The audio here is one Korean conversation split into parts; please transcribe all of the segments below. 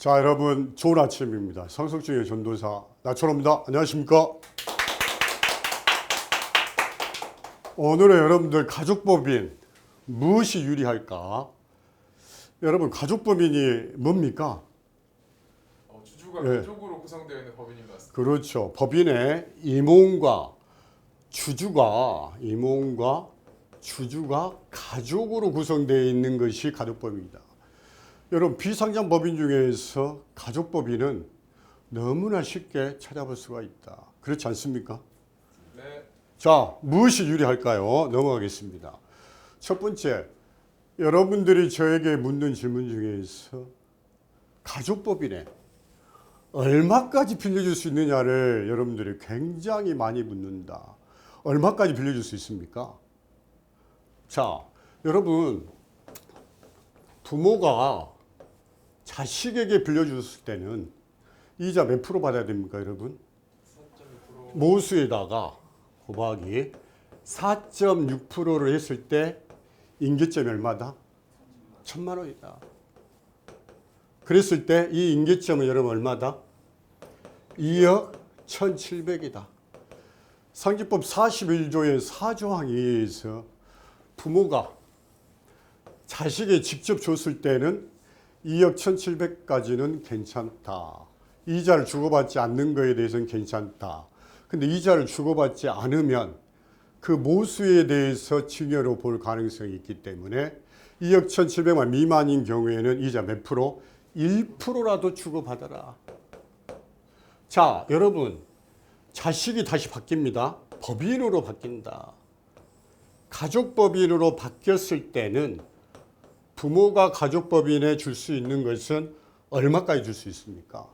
자, 여러분 좋은 아침입니다. 성석중의 전도사 나철호입니다. 안녕하십니까? 오늘은 여러분들 가족법인 무엇이 유리할까? 여러분 가족법인이 뭡니까? 어, 주주가 예. 가족으로 구성되어 있는 법인인 것 같습니다. 그렇죠. 법인의 임원과 주주가 임원과 주주가 가족으로 구성되어 있는 것이 가족법입니다. 여러분 비상장 법인 중에서 가족 법인은 너무나 쉽게 찾아볼 수가 있다. 그렇지 않습니까? 네, 자, 무엇이 유리할까요? 넘어가겠습니다. 첫 번째, 여러분들이 저에게 묻는 질문 중에서 가족 법인에 얼마까지 빌려줄 수 있느냐를 여러분들이 굉장히 많이 묻는다. 얼마까지 빌려줄 수 있습니까? 자, 여러분, 부모가 자식에게 빌려줬을 때는 이자 몇 프로 받아야 됩니까, 여러분? 4.2% 모수에다가 곱하기 4.6%를 했을 때 인계점이 얼마다? 천만 원이다. 그랬을 때 이 인계점은 여러분 얼마다? 2억 1,700이다. 상기법 41조의 4조항에 의해서 부모가 자식에 직접 줬을 때는 2억 1,700까지는 괜찮다. 이자를 주고받지 않는 거에 대해서는 괜찮다. 근데 이자를 주고받지 않으면 그 모수에 대해서 증여로 볼 가능성이 있기 때문에 2억 1,700만 미만인 경우에는 이자 몇 프로? 1%라도 주고받아라. 자, 여러분. 자식이 다시 바뀝니다. 법인으로 바뀐다. 가족법인으로 바뀌었을 때는 부모가 가족법인에 줄 수 있는 것은 얼마까지 줄 수 있습니까?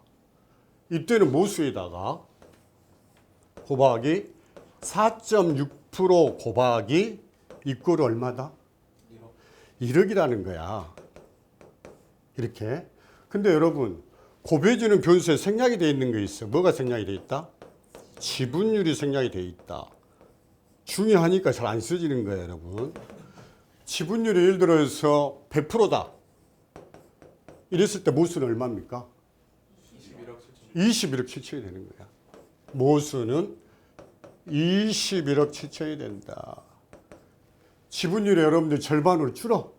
이때는 모수에다가 곱하기 4.6% 곱하기 이꼴 얼마다? 1억 이라는 거야. 이렇게. 근데 여러분, 고배주는 변수에 생략이 되어 있는 거 있어. 뭐가 생략이 되어 있다? 지분율이 생략이 되어 있다. 중요하니까 잘 안 써지는 거예요, 여러분. 지분율이 예를 들어서 100%다. 이랬을 때 모수는 얼마입니까? 21억 7천 21억 7천이 되는 거야. 모수는 21억 7천이 된다. 지분율이 여러분들 절반으로 줄어.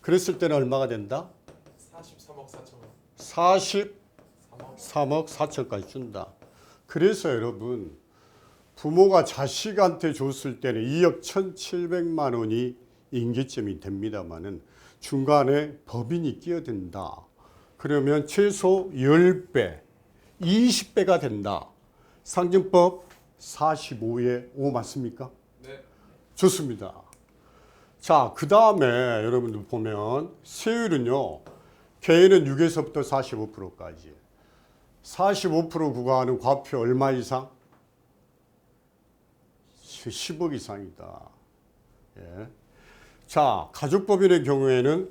그랬을 때는 얼마가 된다? 43억 4천 원. 43억 3억 4천까지 준다. 그래서 여러분 부모가 자식한테 줬을 때는 2억 1,700만 원이 인계점이 됩니다만은 중간에 법인이 끼어든다. 그러면 최소 10배, 20배가 된다. 상증법 45에 5 맞습니까? 네, 좋습니다. 자, 그 다음에 여러분들 보면 세율은요, 개인은 6에서부터 45%까지. 45% 구간은 과표 얼마 이상? 10억 이상이다. 예. 자, 가족법인의 경우에는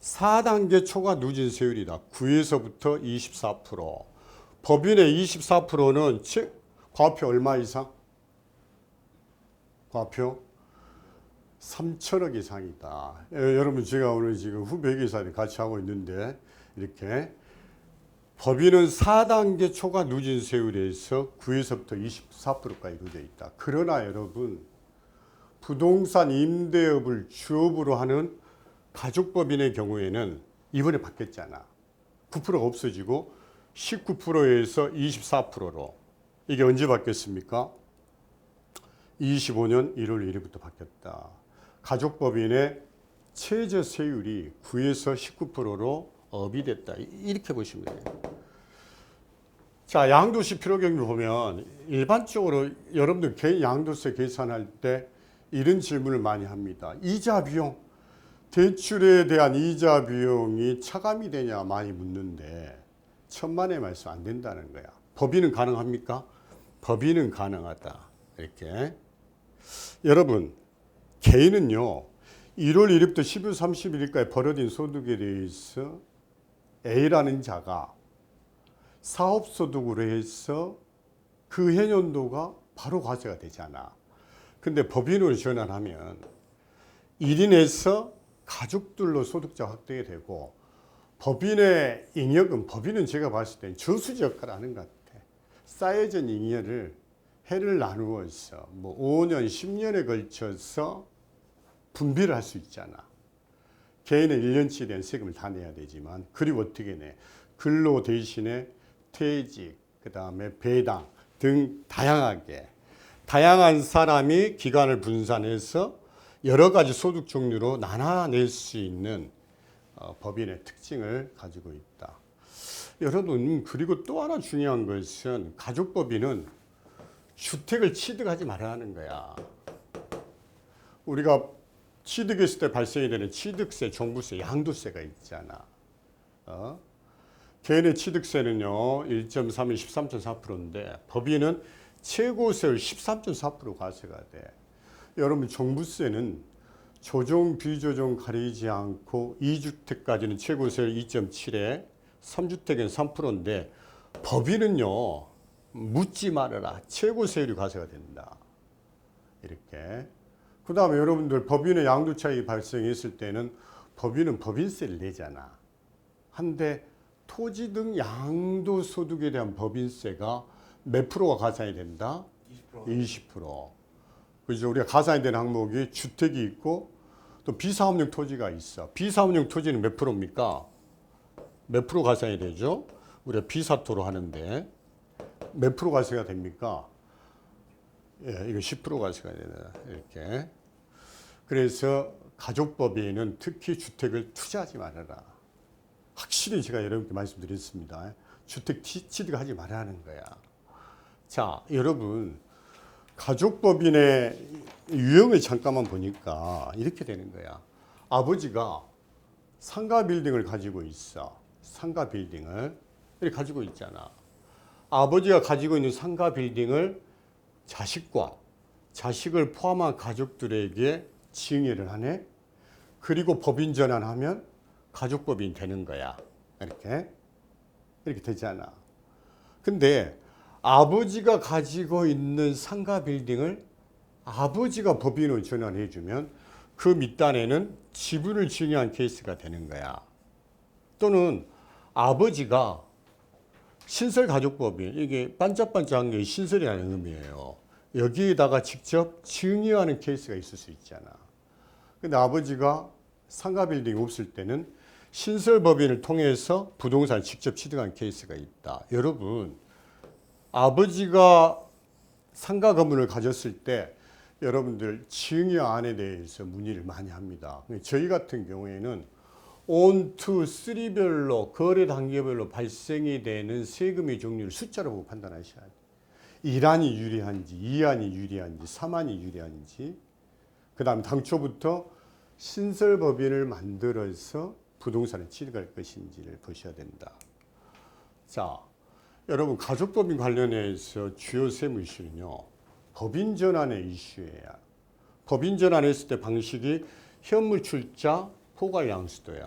4단계 초과 누진 세율이다. 9에서부터 24%. 법인의 24%는 과표 얼마 이상? 과표 3천억 이상이다. 예, 여러분 제가 오늘 지금 후배 기사님 같이 하고 있는데 이렇게 법인은 4단계 초과 누진 세율에서 9에서부터 24%까지 이루어져 있다. 그러나 여러분 부동산 임대업을 주업으로 하는 가족법인의 경우에는 이번에 바뀌었잖아. 9%가 없어지고 19%에서 24%로 이게 언제 바뀌었습니까? 25년 1월 1일부터 바뀌었다. 가족법인의 최저 세율이 9에서 19%로 업이 됐다. 이렇게 보시면 돼요. 자, 양도세 필요 경를 보면 일반적으로 여러분들 개인 양도세 계산할 때 이런 질문을 많이 합니다. 이자 비용, 대출에 대한 이자 비용이 차감이 되냐 많이 묻는데 천만의 말씀 안 된다는 거야. 법인은 가능합니까? 법인은 가능하다. 이렇게. 여러분, 개인은요, 1월 1일부터 12월 31일까지 벌어진 소득에 대해서 A라는 자가 사업소득으로 해서 그 해년도가 바로 과세가 되잖아. 근데 법인으로 전환하면 1인에서 가족들로 소득자 확대가 되고 법인의 잉여금, 법인은 제가 봤을 때 저수지 역할을 하는 것 같아. 쌓여진 잉여를 해를 나누어서 뭐 5년, 10년에 걸쳐서 분배를 할 수 있잖아. 개인은 1년치에 대한 세금을 다 내야 되지만 그리고 어떻게 내? 근로 대신에 퇴직, 그 다음에 배당 등 다양하게 다양한 사람이 기간을 분산해서 여러 가지 소득 종류로 나눠낼 수 있는 어, 법인의 특징을 가지고 있다. 여러분 그리고 또 하나 중요한 것은 가족법인은 주택을 취득하지 말아야 하는 거야. 우리가 취득했을 때 발생이 되는 취득세, 종부세, 양도세가 있잖아. 어? 개인의 취득세는요 1.3일 13.4%인데 법인은 최고세율 13.4% 과세가 돼. 여러분 종부세는 조정 비조정 가리지 않고 2주택까지는 최고세율 2.7에 3주택은 3%인데 법인은요 묻지 말아라 최고세율이 과세가 된다. 이렇게 그 다음에 여러분들 법인의 양도 차익이 발생했을 때는 법인은 법인세를 내잖아. 한데 토지 등 양도 소득에 대한 법인세가 몇 프로가 가산이 된다? 20% 20%. 그죠? 우리가 가산이 되는 항목이 주택이 있고 또 비사업용 토지가 있어. 비사업용 토지는 몇 프로입니까? 몇 프로 가산이 되죠? 우리가 비사토로 하는데 몇 프로 가세가 됩니까? 예, 이거 10% 가세가 되다. 이렇게. 그래서 가족법에는 특히 주택을 투자하지 말아라. 확실히 제가 여러분께 말씀드렸습니다. 주택 치- 취득하지 말라는 거야. 자, 여러분 가족법인의 유형을 잠깐만 보니까 이렇게 되는 거야. 아버지가 상가 빌딩을 가지고 있어. 상가 빌딩을 이렇게 가지고 있잖아. 아버지가 가지고 있는 상가 빌딩을 자식과 자식을 포함한 가족들에게 징해를 하네. 그리고 법인 전환하면 가족법인 되는 거야. 이렇게 이렇게 되잖아. 근데 아버지가 가지고 있는 상가 빌딩을 아버지가 법인으로 전환해 주면 그 밑단에는 지분을 증여한 케이스가 되는 거야. 또는 아버지가 신설 가족법인 이게 반짝반짝한 게 신설이라는 의미예요. 여기에다가 직접 증여하는 케이스가 있을 수 있잖아. 근데 아버지가 상가 빌딩이 없을 때는 신설 법인을 통해서 부동산을 직접 취득한 케이스가 있다. 여러분 아버지가 상가 건물을 가졌을 때 여러분들 증여 안에 대해서 문의를 많이 합니다. 저희 같은 경우에는 온, 투, 쓰리별로 거래 단계별로 발생이 되는 세금의 종류를 숫자로 보고 판단하셔야 돼요. 1안이 유리한지, 2안이 유리한지, 3안이 유리한지, 그 다음 당초부터 신설법인을 만들어서 부동산을 취득할 것인지를 보셔야 된다. 자, 여러분 가족법인 관련해서 주요 세무 이슈는요. 법인 전환의 이슈예요. 법인 전환했을 때 방식이 현물 출자, 포괄 양수도야.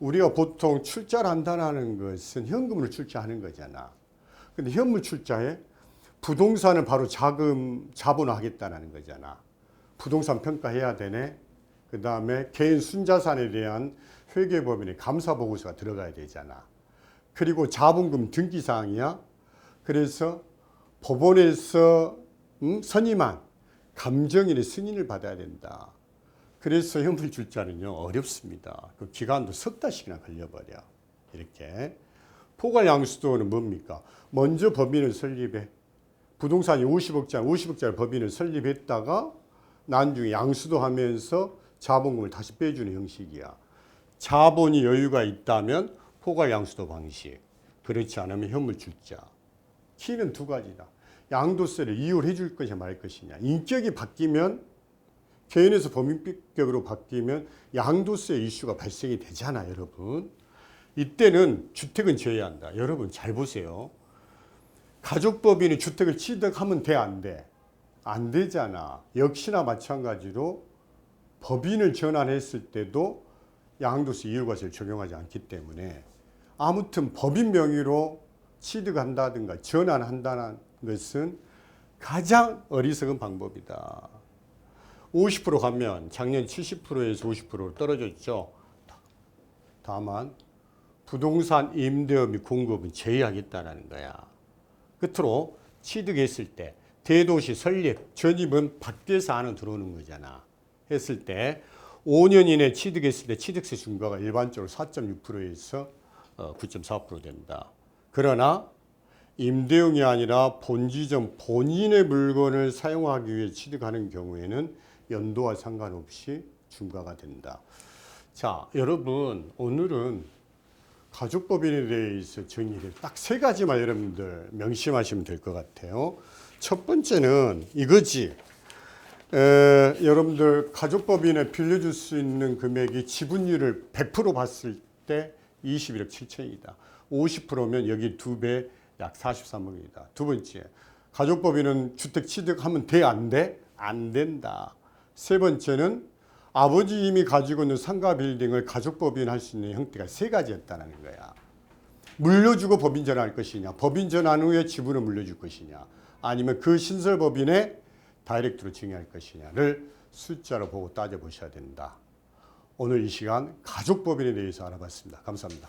우리가 보통 출자를 한다는 것은 현금으로 출자하는 거잖아. 근데 현물 출자에 부동산을 바로 자금 자본화하겠다는 거잖아. 부동산 평가해야 되네. 그 다음에 개인 순자산에 대한 회계법인의 감사 보고서가 들어가야 되잖아. 그리고 자본금 등기 사항이야. 그래서 법원에서 음, 선임한 감정인의 승인을 받아야 된다. 그래서 현물 출자는요 어렵습니다. 그 기간도 석 달씩이나 걸려버려. 이렇게 포괄 양수도는 뭡니까? 먼저 법인을 설립해 부동산이 50억짜리 50억짜리 법인을 설립했다가 나중에 양수도 하면서 자본금을 다시 빼주는 형식이야. 자본이 여유가 있다면 포괄 양수도 방식. 그렇지 않으면 현물 출자. 키는 두 가지다. 양도세를 이율해 줄 것이냐 말 것이냐. 인격이 바뀌면 개인에서 범인격으로 바뀌면 양도세 이슈가 발생이 되잖아, 여러분. 이때는 주택은 지어야 한다. 여러분 잘 보세요. 가족법인이 주택을 취득하면 돼, 안 돼? 안 되잖아. 역시나 마찬가지로 법인을 전환했을 때도 양도세 이율과세를 적용하지 않기 때문에 아무튼 법인 명의로 취득한다든가 전환한다는 것은 가장 어리석은 방법이다. 50% 가면 작년 70%에서 50%로 떨어졌죠. 다만 부동산 임대업 및 공급은 제외하겠다라는 거야. 끝으로 취득했을 때 대도시 설립 전입은 밖에서 안으로 들어오는 거잖아. 했을 때 5년 이내 취득했을 때 취득세 중과가 일반적으로 4.6%에서 어, 9.4% 된다. 그러나 임대용이 아니라 본지점 본인의 물건을 사용하기 위해 취득하는 경우에는 연도와 상관없이 중과가 된다. 자, 여러분 오늘은 가족법인에 대해서 정의를 딱 세 가지만 여러분들 명심하시면 될 것 같아요. 첫 번째는 이거지. 에, 여러분들 가족법인에 빌려줄 수 있는 금액이 지분율을 100% 봤을 때 21억 7천이다. 50%면 여기 두 배 약 43억이다. 두 번째, 가족법인은 주택 취득하면 돼 안 돼? 안 된다. 세 번째는 아버지 이미 가지고 있는 상가 빌딩을 가족법인 할 수 있는 형태가 세 가지였다는 거야. 물려주고 법인 전환할 것이냐, 법인 전환 후에 지분을 물려줄 것이냐, 아니면 그 신설법인에 다이렉트로 증여할 것이냐를 숫자로 보고 따져보셔야 된다. 오늘 이 시간 가족법인에 대해서 알아봤습니다. 감사합니다.